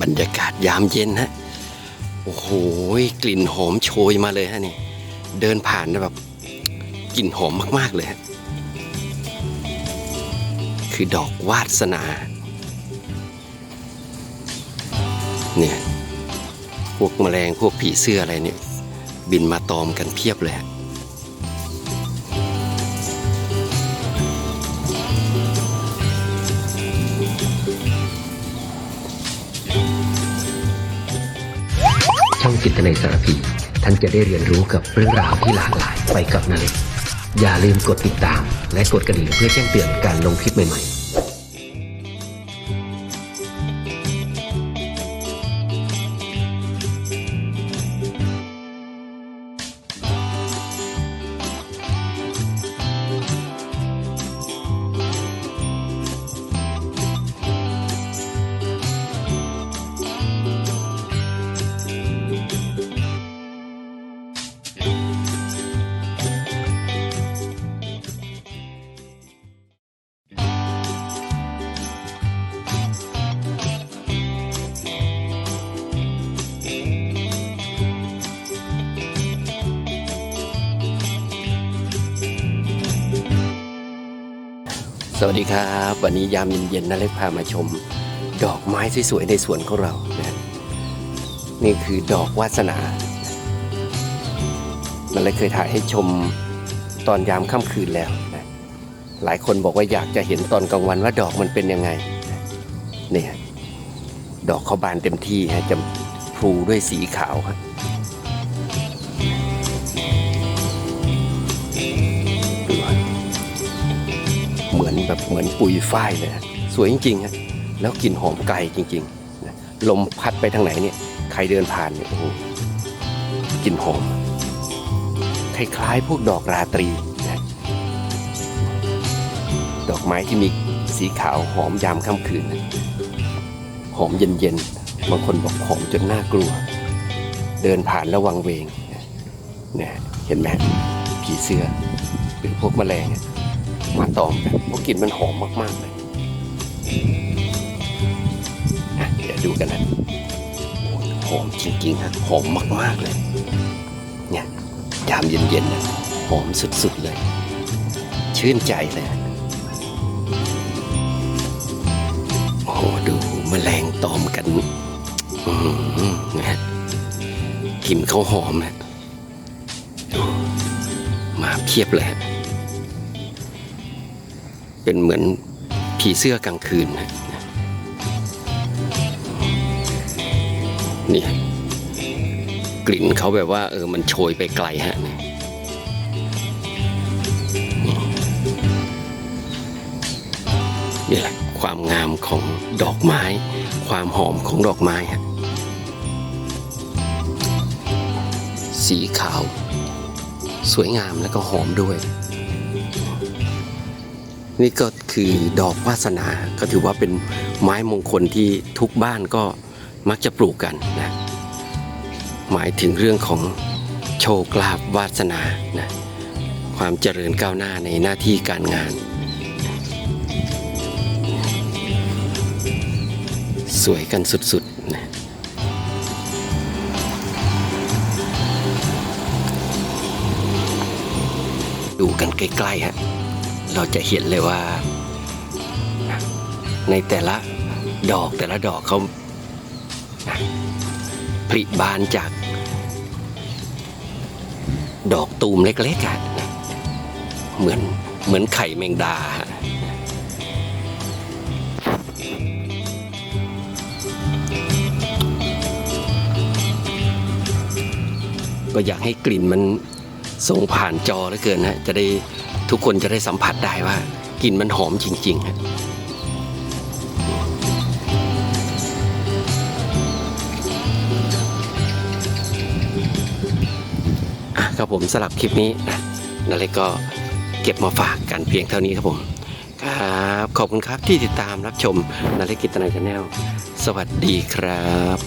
บรรยากาศยามเย็นฮะ โอ้โหกลิ่นหอมโชยมาเลยฮะนี่ เดินผ่านแล้วแบบกลิ่นหอมมาก ๆ เลยฮะ คือดอกวาสนา เนี่ย พวกแมลงพวกผีเสื้ออะไรเนี่ย บินมาตอมกันเพียบเลยฮะ จิตในสารพี ท่านจะได้เรียนรู้กับเรื่องราวที่หลากหลายไปกับนาเล็กอย่าลืมกดติดตาม และกดกระดิ่งเพื่อแจ้งเตือนการลงคลิปใหม่ๆ สวัสดีครับ วันนี้ยามเย็นๆนะเล็กพามาชม ดอกไม้สวยๆในสวนของเรานะนี่คือดอกวาสนามันเลยเคยถ่ายให้ชมตอนยามค่ำคืนแล้วนะหลายคนบอกว่าอยากจะเห็นตอนกลางวันว่าดอกมันเป็นยังไงนะเนี่ยดอกเขาบานเต็มที่ฮะจะพลูด้วยสีขาวครั แบบเหมือนปุยฝ้ายเลยฮะสวยจริงๆฮะแล้วกลิ่นหอมไกลจริงๆนะลมพัดไปทางไหนเนี่ยใครเดินผ่านเนี่ยโอ้โหกลิ่นหอมคล้ายๆพวกดอกราตรีนะดอกไม้ที่มีสีขาวหอมยามค่ำคืน หอมเย็นๆบางคนบอกหอมจนน่ากลัว เดินผ่านแล้ววังเวงนะเนี่ยเห็นไหมผีเสื้อหรือพวกแมลง มาตอมกันเพราะกลิ่นมันหอมมากๆเลยอะเดี๋ยวดูกันนะหอมจริงๆฮะหอมมากๆเลย เนี่ยยามเย็นๆนะหอมสุดๆเลย ชื่นใจเลยโอ้โหดูแมลงตอมกันอืมนะฮะกลิ่นเขาหอมนะมาเพียบเลย เป็นเหมือนผีเสื้อกลางคืนนะนี่กลิ่นเขาแบบว่าเออมันโชยไปไกลฮะนี่นี่แหละความงามของดอกไม้ ความหอมของดอกไม้ฮะสีขาว สวยงามแล้วก็หอมด้วย นี่ก็คือดอกวาสนา ก็ถือว่าเป็นไม้มงคลที่ทุกบ้านก็มักจะปลูกกันนะ หมายถึงเรื่องของโชคลาภวาสนานะความเจริญก้าวหน้าในหน้าที่การงาน สวยกันสุดๆนะดูกันใกล้ๆฮะ เราจะเห็นเลยว่า ในแต่ละดอกแต่ละดอกเขาผลิบานจาก ดอกตูมเล็กๆอะเหมือนเหมือนไข่แมงดาก็อยากให้กลิ่นมันส่งผ่านจอเหลือเกินนะจะได้ ทุกคนจะได้สัมผัสได้ว่ากลิ่นมันหอมจริงๆฮะอะครับผมสลับคลิปนี้นะนั่นเลยก็เก็บมาฝากกันเพียงเท่านี้ครับผม ครับ ขอบคุณครับที่ติดตามรับชมนาเล็กกิตนาชาแนลสวัสดีครับ